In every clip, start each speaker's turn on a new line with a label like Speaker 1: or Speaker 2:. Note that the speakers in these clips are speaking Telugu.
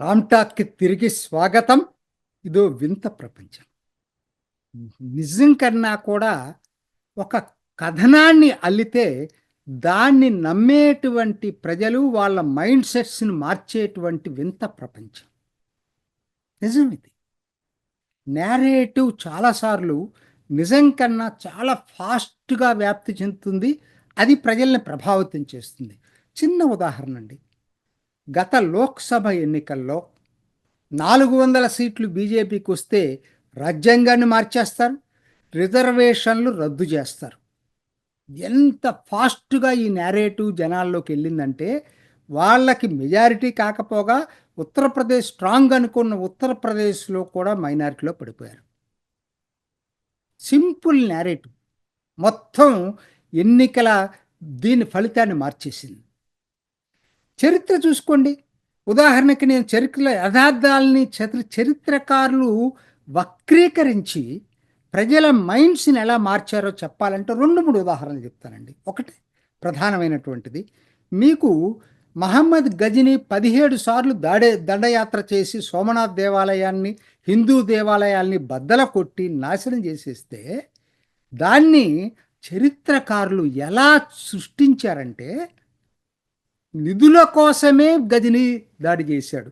Speaker 1: రామ్టాక్కి తిరిగి స్వాగతం. ఇదో వింత ప్రపంచం. నిజం కన్నా కూడా ఒక కథనాన్ని అల్లితే దాన్ని నమ్మేటువంటి ప్రజలు వాళ్ళ మైండ్ సెట్స్ని మార్చేటువంటి వింత ప్రపంచం. నిజం ఇది. నేరేటివ్ చాలాసార్లు నిజం కన్నా చాలా ఫాస్ట్గా వ్యాప్తి చెందుతుంది. అది ప్రజల్ని ప్రభావితం చేస్తుంది. చిన్న ఉదాహరణ అండి గత లోక్సభ ఎన్నికల్లో నాలుగు వందల సీట్లు బీజేపీకి వస్తే రాజ్యాంగాన్ని మార్చేస్తారు రిజర్వేషన్లు రద్దు చేస్తారు. ఎంత ఫాస్ట్గా ఈ నేరేటివ్ జనాల్లోకి వెళ్ళిందంటే వాళ్ళకి మెజారిటీ కాకపోగా ఉత్తరప్రదేశ్ స్ట్రాంగ్ అనుకున్న ఉత్తరప్రదేశ్లో కూడా మైనారిటీలో పడిపోయారు. Simple narrative. మొత్తం ఎన్నికల దీని ఫలితాన్ని మార్చేసింది. చరిత్ర చూసుకోండి. ఉదాహరణకి నేను చరిత్ర యథార్థాలని చరి చరిత్రకారులు వక్రీకరించి ప్రజల మైండ్స్ని ఎలా మార్చారో చెప్పాలంటే రెండు మూడు ఉదాహరణలు చెప్తానండి. ఒకటి ప్రధానమైనటువంటిది. మీకు మహమ్మద్ గజని పదిహేడు సార్లు దాడే దండయాత్ర చేసి సోమనాథ్ దేవాలయాన్ని హిందూ దేవాలయాల్ని బద్దల కొట్టి నాశనం చేసేస్తే దాన్ని చరిత్రకారులు ఎలా సృష్టించారంటే నిధుల కోసమే గదిని దాడి చేశాడు.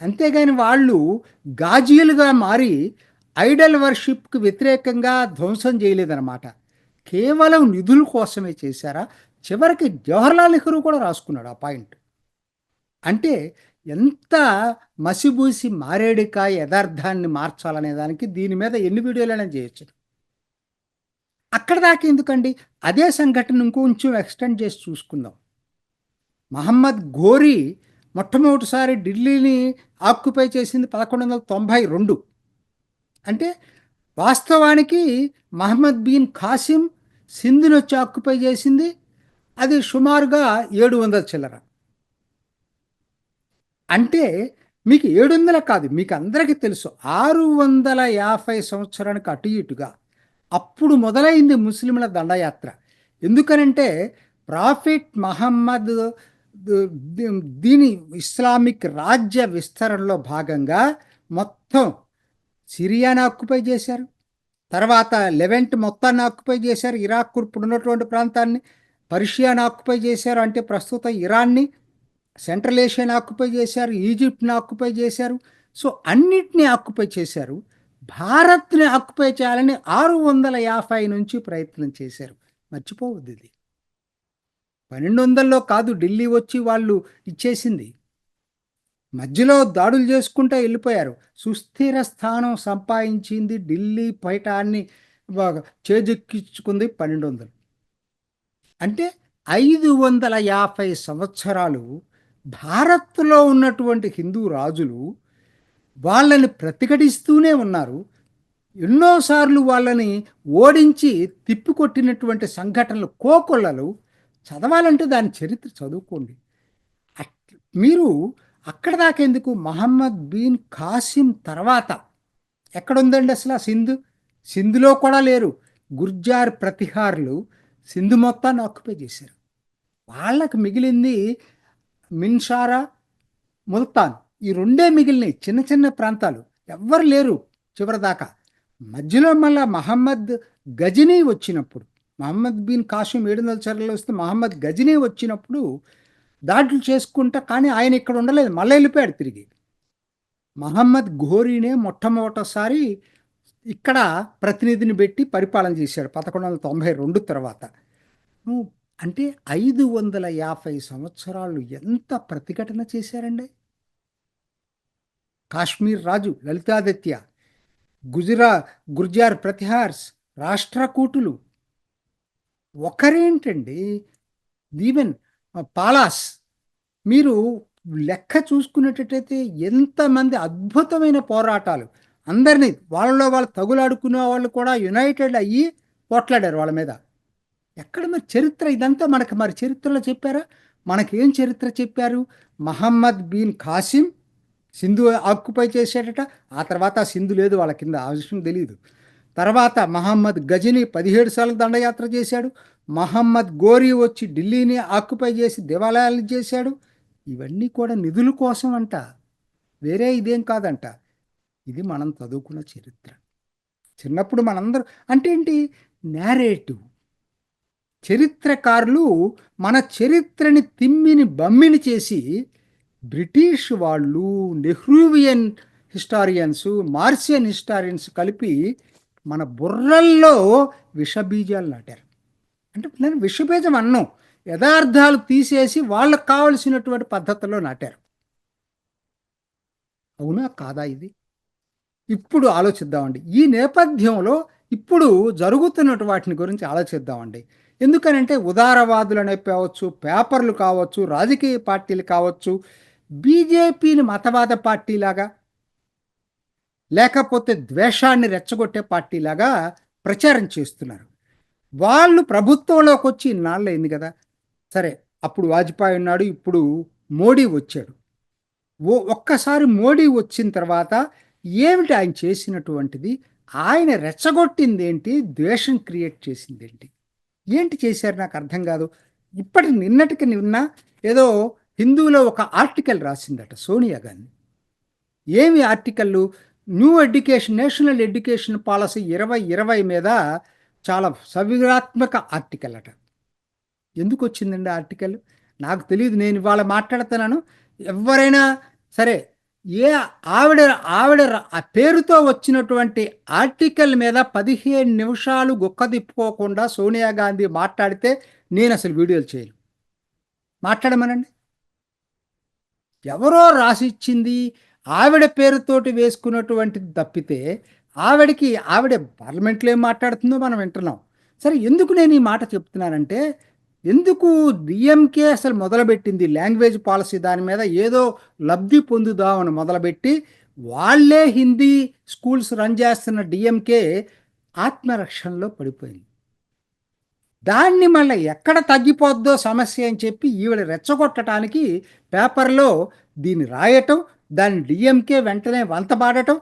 Speaker 1: అంతేగాని వాళ్ళు గాజీలుగా మారి ఐడల్ వర్షిప్కి వ్యతిరేకంగా ధ్వంసం చేయలేదన్నమాట. కేవలం నిధుల కోసమే చేశారా? చివరికి జవహర్లాల్ నెహ్రూ కూడా రాసుకున్నాడు ఆ పాయింట్. అంటే ఎంత మసిబూసి మారేడుకాయ యథార్థాన్ని మార్చాలనే దానికి దీని మీద ఎన్ని వీడియోలైనా చేయొచ్చు. అక్కడ దాకా ఎందుకండి? అదే సంఘటన ఇంకొంచెం ఎక్స్టెండ్ చేసి చూసుకుందాం. మహమ్మద్ ఘోరీ మొట్టమొదటిసారి ఢిల్లీని ఆక్యుపై చేసింది పదకొండు వందల తొంభై రెండు. అంటే వాస్తవానికి మహమ్మద్ బిన్ ఖాసిం సింధుని వచ్చి ఆక్యుపై చేసింది. అది సుమారుగా ఏడు వందల చిల్లర. అంటే మీకు ఏడు వందల కాదు మీకు అందరికీ తెలుసు. ఆరు వందల యాభై సంవత్సరానికి అటు ఇటుగా. అప్పుడు మొదలైంది ముస్లింల దండయాత్ర. ఎందుకనంటే ప్రాఫిట్ మహమ్మద్ దీని ఇస్లామిక్ రాజ్య విస్తరణలో భాగంగా మొత్తం సిరియాని ఆక్యుపై చేశారు. తర్వాత లెవెంట్ మొత్తాన్ని ఆక్యుపై చేశారు. ఇరాక్ ఇప్పుడు ఉన్నటువంటి ప్రాంతాన్ని పర్షియాని ఆక్యుపై చేశారు. అంటే ప్రస్తుతం ఇరాన్ని సెంట్రల్ ఏషియాని ఆక్యుపై చేశారు. ఈజిప్ట్ని ఆక్యుపై చేశారు. సో అన్నిటినీ ఆక్యుపై చేశారు. భారత్ని ఆక్యుపై చేయాలని ఆరు వందల యాభై నుంచి ప్రయత్నం చేశారు. మర్చిపోవద్దు ఇది. పన్నెండు వందల్లో కాదు ఢిల్లీ వచ్చి వాళ్ళు ఇచ్చేసింది. మధ్యలో దాడులు చేసుకుంటూ వెళ్ళిపోయారు. సుస్థిర స్థానం సంపాదించింది ఢిల్లీ పైటాన్ని చేజెక్కించుకుంది పన్నెండు వందలు అంటే ఐదు వందల యాభై సంవత్సరాలు భారత్లో ఉన్నటువంటి హిందూ రాజులు వాళ్ళని ప్రతిఘటిస్తూనే ఉన్నారు. ఎన్నోసార్లు వాళ్ళని ఓడించి తిప్పికొట్టినటువంటి సంఘటనలు కోకొల్లలు చదవాలంటే దాని చరిత్ర చదువుకోండి. మీరు అక్కడ దాకేందుకు మహమ్మద్ బిన్ ఖాసిం తర్వాత. ఎక్కడుందండి అసలు ఆ సింధు? సింధులో కూడా లేరు. గుర్జార్ ప్రతిహారులు సింధు మొత్తాన్ని ఆక్యుపై చేశారు. వాళ్ళకు మిగిలింది మిన్షారా ముల్తాన్. ఈ రెండే మిగిలినాయి. చిన్న చిన్న ప్రాంతాలు. ఎవ్వరు లేరు చివరిదాకా. మధ్యలో మళ్ళా మహమ్మద్ గజనీ వచ్చినప్పుడు. మహమ్మద్ బిన్ కాసిం ఏడు వందల చర్యలు వస్తే మహమ్మద్ గజనీ వచ్చినప్పుడు దాడులు చేసుకుంటా కానీ ఆయన ఇక్కడ ఉండలేదు. మళ్ళీ వెళ్ళిపోయాడు తిరిగి. మహమ్మద్ ఘోరీనే మొట్టమొదటిసారి ఇక్కడ ప్రతినిధిని పెట్టి పరిపాలన చేశాడు పదకొండు వందల తొంభై రెండు తర్వాత. అంటే ఐదు వందల యాభై సంవత్సరాలు ఎంత ప్రతిఘటన చేశారండి? కాశ్మీర్ రాజు లలితాదిత్య గుజరా గుర్జార్ ప్రతిహార్స్ రాష్ట్రకూటులు ఒకరేంటండి? ఈవెన్ పాలాస్ మీరు లెక్క చూసుకునేటట్టయితే ఎంతమంది అద్భుతమైన పోరాటాలు. అందరినీ వాళ్ళలో వాళ్ళు తగులాడుకునే వాళ్ళు కూడా యునైటెడ్ అయ్యి పోట్లాడారు వాళ్ళ మీద. ఎక్కడ మరి చరిత్ర? ఇదంతా మనకి మరి చరిత్రలో చెప్పారా? మనకేం చరిత్ర చెప్పారు? మహమ్మద్ బిన్ ఖాసిం సింధు ఆక్యుపై చేసేటట ఆ తర్వాత సింధు లేదు వాళ్ళ కింద ఆ విషయం తెలియదు తర్వాత మహమ్మద్ గజని పదిహేడు సార్లు దండయాత్ర చేశాడు. మహమ్మద్ గోరీ వచ్చి ఢిల్లీని ఆక్యుపై చేసి దేవాలయాలు చేశాడు. ఇవన్నీ కూడా నిధుల కోసం అంట. వేరే ఇదేం కాదంట. ఇది మనం చదువుకున్న చరిత్ర. చిన్నప్పుడు మనందరూ అంటే ఏంటి? నేరేటివ్ చరిత్రకారులు మన చరిత్రని తిమ్మిని బమ్మిని చేసి బ్రిటిష్ వాళ్ళు నెహ్రూవియన్ హిస్టారియన్స్ మార్సియన్ హిస్టారియన్స్ కలిపి మన బుర్రల్లో విషబీజాలు నాటారు. అంటే నేను విషబీజం అన్నం. యథార్థాలు తీసేసి వాళ్ళకు కావలసినటువంటి పద్ధతిలో నాటారు. అవునా? కాదా ఇది? ఇప్పుడు ఆలోచిద్దామండి. ఈ నేపథ్యంలో ఇప్పుడు జరుగుతున్నటు వాటిని గురించి ఆలోచిద్దామండి. ఎందుకనంటే ఉదారవాదులు అనేపోవచ్చు పేపర్లు కావచ్చు రాజకీయ పార్టీలు కావచ్చు బీజేపీని మతవాద పార్టీలాగా లేకపోతే ద్వేషాన్ని రెచ్చగొట్టే పార్టీలాగా ప్రచారం చేస్తున్నారు. వాళ్ళు ప్రభుత్వంలోకి వచ్చి ఇన్నాళ్ళు అయింది కదా. సరే అప్పుడు వాజ్పేయి ఉన్నాడు ఇప్పుడు మోడీ వచ్చాడు. ఓ ఒక్కసారి మోడీ వచ్చిన తర్వాత ఏమిటి ఆయన చేసినటువంటిది? ఆయన రెచ్చగొట్టింది ఏంటి ద్వేషం క్రియేట్ చేసింది ఏంటి ఏంటి చేశారు? నాకు అర్థం కాదు. ఇప్పటి నిన్నటికి నిన్న ఏదో హిందువులో ఒక ఆర్టికల్ రాసిందట సోనియా గాంధీ. ఏమి ఆర్టికల్లు? New education national education policy ఇరవై ఇరవై మీద చాలా సవిరాత్మక ఆర్టికల్ అట. ఎందుకు వచ్చిందండి ఆర్టికల్? నాకు తెలియదు నేను ఇవాళ మాట్లాడుతున్నాను. ఎవరైనా సరే ఏ ఆవిడ ఆవిడ ఆ పేరుతో వచ్చినటువంటి ఆర్టికల్ మీద పదిహేను నిమిషాలు గుక్క తిప్పుకోకుండా సోనియా గాంధీ మాట్లాడితే నేను అసలు వీడియోలు చేయను. మాట్లాడమనండి. ఎవరో రాసిచ్చింది ఆవిడ పేరుతోటి వేసుకున్నటువంటిది తప్పితే ఆవిడకి ఆవిడ పార్లమెంట్లో ఏం మాట్లాడుతుందో మనం వింటున్నాం. సరే ఎందుకు నేను ఈ మాట చెప్తున్నానంటే ఎందుకు డిఎంకే అసలు మొదలుపెట్టింది లాంగ్వేజ్ పాలసీ దాని మీద? ఏదో లబ్ధి పొందుదామని మొదలుపెట్టి వాళ్ళే హిందీ స్కూల్స్ రన్ చేస్తున్న డిఎంకే ఆత్మరక్షణలో పడిపోయింది. దాన్ని మళ్ళీ ఎక్కడ తగ్గిపోద్దో సమస్య అని చెప్పి ఈవిడ రెచ్చగొట్టడానికి పేపర్లో దీన్ని రాయటం దాన్ని డిఎంకే వెంటనే వంతబాడటం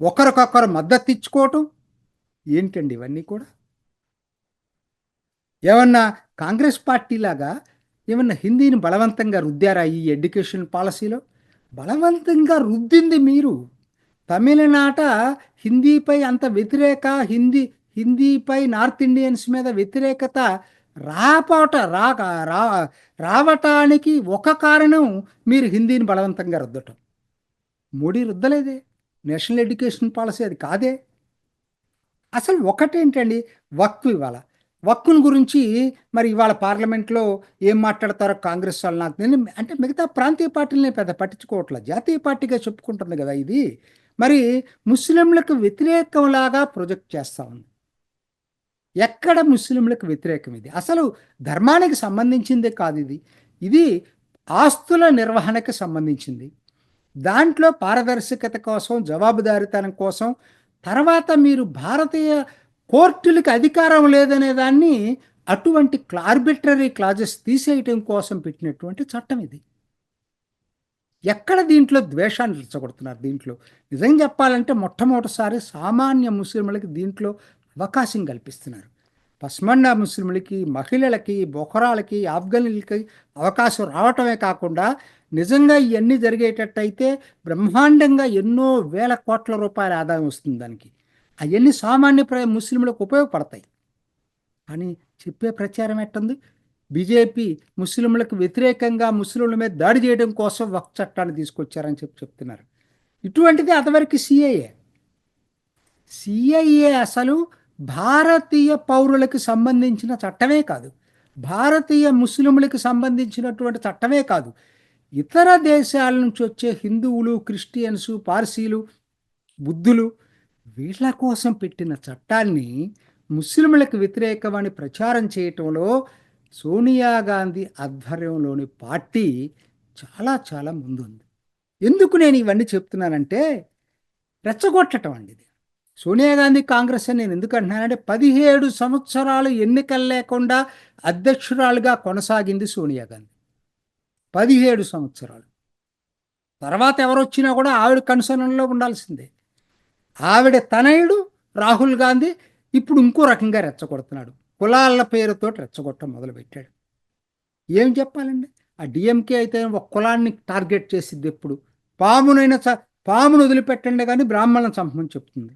Speaker 1: ఒకరికొకరు మద్దతు ఇచ్చుకోవటం ఏంటండి ఇవన్నీ కూడా? ఏమన్నా కాంగ్రెస్ పార్టీలాగా ఏమన్నా హిందీని బలవంతంగా రుద్దారా ఈ ఎడ్యుకేషన్ పాలసీలో? బలవంతంగా రుద్దింది మీరు. తమిళనాట హిందీపై అంత వ్యతిరేక హిందీ హిందీపై నార్త్ ఇండియన్స్ మీద వ్యతిరేకత రాపోట రా రా రావటానికి ఒక కారణం మీరు హిందీని బలవంతంగా రుద్దటం. మోడీ రుద్దలేదే. నేషనల్ ఎడ్యుకేషన్ పాలసీ అది కాదే. అసలు ఒకటేంటండి? వక్కు ఇవాళ వక్కుని గురించి మరి ఇవాళ పార్లమెంట్లో ఏం మాట్లాడతారో కాంగ్రెస్ వాళ్ళు నాకు నేను అంటే మిగతా ప్రాంతీయ పార్టీలని పెద్ద పట్టించుకోవట్లేదు జాతీయ పార్టీగా చెప్పుకుంటుంది కదా ఇది. మరి ముస్లింలకు వ్యతిరేకంలాగా ప్రొజెక్ట్ చేస్తూ ఉంది. ఎక్కడ ముస్లింలకు వ్యతిరేకం ఇది? అసలు ధర్మానికి సంబంధించిందే కాదు ఇది. ఇది ఆస్తుల నిర్వహణకు సంబంధించింది. దాంట్లో పారదర్శకత కోసం జవాబుదారితనం కోసం తర్వాత మీరు భారతీయ కోర్టులకి అధికారం లేదనే దాన్ని అటువంటి ఆర్బిట్రరీ క్లాజెస్ తీసేయటం కోసం పెట్టినటువంటి చట్టం ఇది. ఎక్కడ దీంట్లో ద్వేషాన్ని రెచ్చగొడుతున్నారు దీంట్లో? నిజం చెప్పాలంటే మొట్టమొదటిసారి సామాన్య ముస్లింలకి దీంట్లో అవకాశం కల్పిస్తున్నారు. పస్మండా ముస్లింలకి మహిళలకి బొహరాలకి ఆఫ్ఘన్లకి అవకాశం రావటమే కాకుండా నిజంగా ఇవన్నీ జరిగేటట్టయితే బ్రహ్మాండంగా ఎన్నో వేల కోట్ల రూపాయల ఆదాయం వస్తుంది దానికి. అవన్నీ సామాన్య ప్ర ముస్లింలకు ఉపయోగపడతాయి. అని చెప్పే ప్రచారం ఎట్టుంది? బీజేపీ ముస్లింలకు వ్యతిరేకంగా ముస్లింల మీద దాడి చేయడం కోసం వక్ చట్టాన్ని తీసుకొచ్చారని చెప్పి చెప్తున్నారు. ఇటువంటిది అతవరకు సిఐఏ సిఐఏ అసలు భారతీయ పౌరులకు సంబంధించిన చట్టమే కాదు భారతీయ ముస్లింలకు సంబంధించినటువంటి చట్టమే కాదు ఇతర దేశాల నుంచి వచ్చే హిందువులు క్రిస్టియన్సు పార్సీలు బుద్ధులు వీళ్ళ కోసం పెట్టిన చట్టాన్ని ముస్లింలకు వ్యతిరేకమని ప్రచారం చేయటంలో సోనియా గాంధీ ఆధ్వర్యంలోని పార్టీ చాలా చాలా ముందుంది. ఎందుకు నేను ఇవన్నీ చెప్తున్నానంటే రెచ్చగొట్టడం అండి ఇది. సోనియా గాంధీ కాంగ్రెస్ అని నేను ఎందుకు అంటున్నానంటే పదిహేడు సంవత్సరాలు ఎన్నికలు లేకుండా అధ్యక్షురాలుగా కొనసాగింది సోనియా గాంధీ. పదిహేడు సంవత్సరాలు. తర్వాత ఎవరు వచ్చినా కూడా ఆవిడ కనుసరణలో ఉండాల్సిందే. ఆవిడ తనయుడు రాహుల్ గాంధీ ఇప్పుడు ఇంకో రకంగా రెచ్చగొడుతున్నాడు. కులాల పేరుతో రెచ్చగొట్టడం మొదలుపెట్టాడు. ఏం చెప్పాలండి? ఆ డిఎంకే అయితే ఒక కులాన్ని టార్గెట్ చేసిద్ది ఎప్పుడు? పామునైనా చ పామును వదిలిపెట్టండి కానీ బ్రాహ్మణులను చంపమని చెప్తుంది.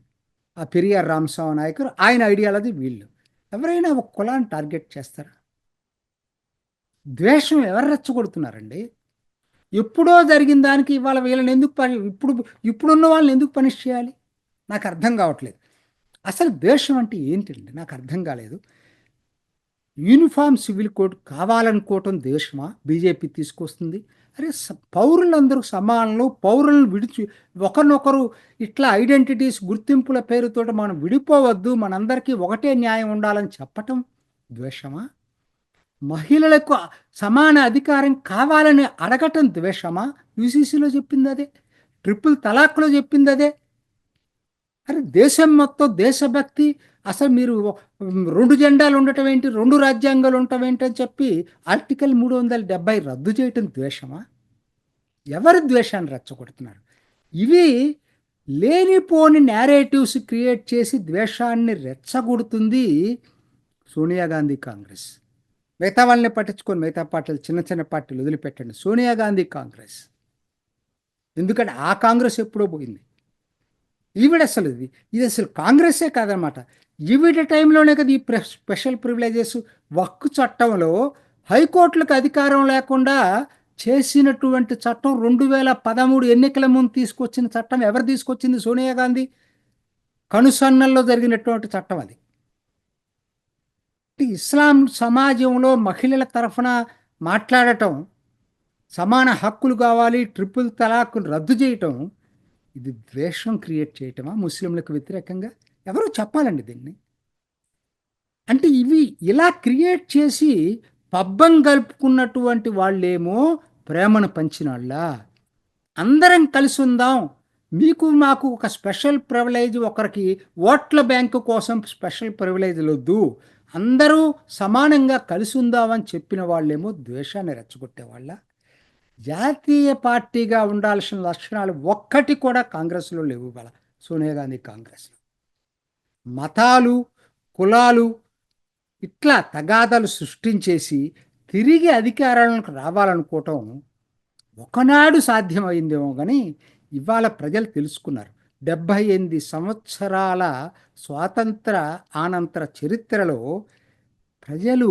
Speaker 1: ఆ పెరియార్ రామస్వామి నాయకుడు ఆయన ఐడియాలజీ వీళ్ళు. ఎవరైనా ఒక కులాన్ని టార్గెట్ చేస్తారా? ద్వేషం ఎవరు రెచ్చగొడుతున్నారండి? ఎప్పుడో జరిగిన దానికి ఇవాళ వీళ్ళని ఎందుకు పని ఇప్పుడు ఇప్పుడున్న వాళ్ళని ఎందుకు పనిష్ చేయాలి? నాకు అర్థం కావట్లేదు. అసలు ద్వేషం అంటే ఏంటండి నాకు అర్థం కాలేదు. యూనిఫామ్ సివిల్ కోడ్ కావాలనుకోవటం దేశమా బీజేపీ తీసుకొస్తుంది. అరే స- పౌరులందరూ సమానులు పౌరులను విడిచి ఒకరినొకరు ఇట్లా ఐడెంటిటీస్ గుర్తింపుల పేరుతో మనం విడిపోవద్దు మనందరికీ ఒకటే న్యాయం ఉండాలని చెప్పటం ద్వేషమా? మహిళలకు సమాన అధికారం కావాలని అడగటం ద్వేషమా? యూసీసీలో చెప్పింది అదే. ట్రిపుల్ తలాక్లో చెప్పింది అదే. అరే దేశం మొత్తం దేశభక్తి అసలు మీరు రెండు జెండాలు ఉండటం ఏంటి? రెండు రాజ్యాంగాలు ఉండటం ఏంటి అని చెప్పి ఆర్టికల్ మూడు వందల డెబ్బై రద్దు చేయటం ద్వేషమా? ఎవరు ద్వేషాన్ని రెచ్చగొడుతున్నారు? ఇవి లేనిపోని నేరేటివ్స్ క్రియేట్ చేసి ద్వేషాన్ని రెచ్చగొడుతుంది సోనియా గాంధీ కాంగ్రెస్. మిగతా వాళ్ళని పట్టించుకొని. మిగతా పార్టీలు చిన్న చిన్న పార్టీలు వదిలిపెట్టండి. సోనియా గాంధీ కాంగ్రెస్. ఎందుకంటే ఆ కాంగ్రెస్ ఎప్పుడో పోయింది. ఈవిడ అసలు ఇది. ఇది అసలు కాంగ్రెస్సే కాదనమాట. ఈవిడ టైంలోనే కదా ఈ స్పెషల్ ప్రివిలేజెస్ వక్కు చట్టంలో హైకోర్టులకు అధికారం లేకుండా చేసినటువంటి చట్టం రెండు వేల పదమూడు ఎన్నికల ముందు తీసుకొచ్చిన చట్టం ఎవరు తీసుకొచ్చింది? సోనియా గాంధీ. కనుసన్నల్లో జరిగినటువంటి చట్టం అది. ఇస్లాం సమాజంలో మహిళల తరఫున మాట్లాడటం సమాన హక్కులు కావాలి ట్రిపుల్ తలాక్ రద్దు చేయటం ఇది ద్వేషం క్రియేట్ చేయటమా? ముస్లింలకు వ్యతిరేకంగా? ఎవరో చెప్పాలండి దీన్ని. అంటే ఇవి ఇలా క్రియేట్ చేసి పబ్బం కలుపుకున్నటువంటి వాళ్ళేమో ప్రేమను పంచినాళ్ళ. అందరం కలిసి ఉందాం. మీకు మాకు ఒక స్పెషల్ ప్రివిలేజ్ ఒకరికి ఓట్ల బ్యాంకు కోసం స్పెషల్ ప్రివిలేజ్లు వద్దు అందరూ సమానంగా కలిసి ఉందామని చెప్పిన వాళ్ళేమో ద్వేషాన్ని రెచ్చగొట్టేవాళ్ళ. జాతీయ పార్టీగా ఉండాల్సిన లక్షణాలు ఒక్కటి కూడా కాంగ్రెస్లో లేవు గల సోనియా గాంధీ కాంగ్రెస్లో మతాలు కులాలు ఇట్లా తగాదాలు సృష్టించేసి తిరిగి అధికారాలకు రావాలనుకోవటం ఒకనాడు సాధ్యమైందేమో కానీ ఇవాళ ప్రజలు తెలుసుకున్నారు. డెబ్భై ఎనిమిది సంవత్సరాల స్వాతంత్ర ఆనంతర చరిత్రలో ప్రజలు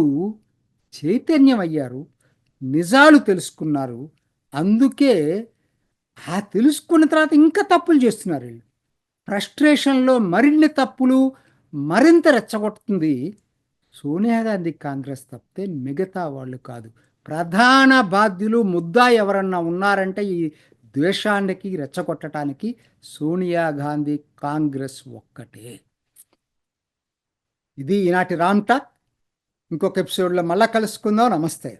Speaker 1: చైతన్యం అయ్యారు నిజాలు తెలుసుకున్నారు అందుకే ఆ తెలుసుకున్న తర్వాత ఇంకా తప్పులు చేస్తున్నారు వీళ్ళు. ఫ్రస్ట్రేషన్లో మరిన్ని తప్పులు మరింత రెచ్చగొడుతుంది. సోనియా గాంధీ కాంగ్రెస్ తప్పితే మిగతా వాళ్ళు కాదు. ప్రధాన బాధ్యులు ముద్దా ఎవరన్నా ఉన్నారంటే ఈ ద్వేషానికి రెచ్చగొట్టడానికి సోనియా గాంధీ కాంగ్రెస్ ఒక్కటే. ఇది ఈనాటి రామ్ టాక్ ఇంకొక ఎపిసోడ్లో మళ్ళా కలుసుకుందాం. నమస్తే.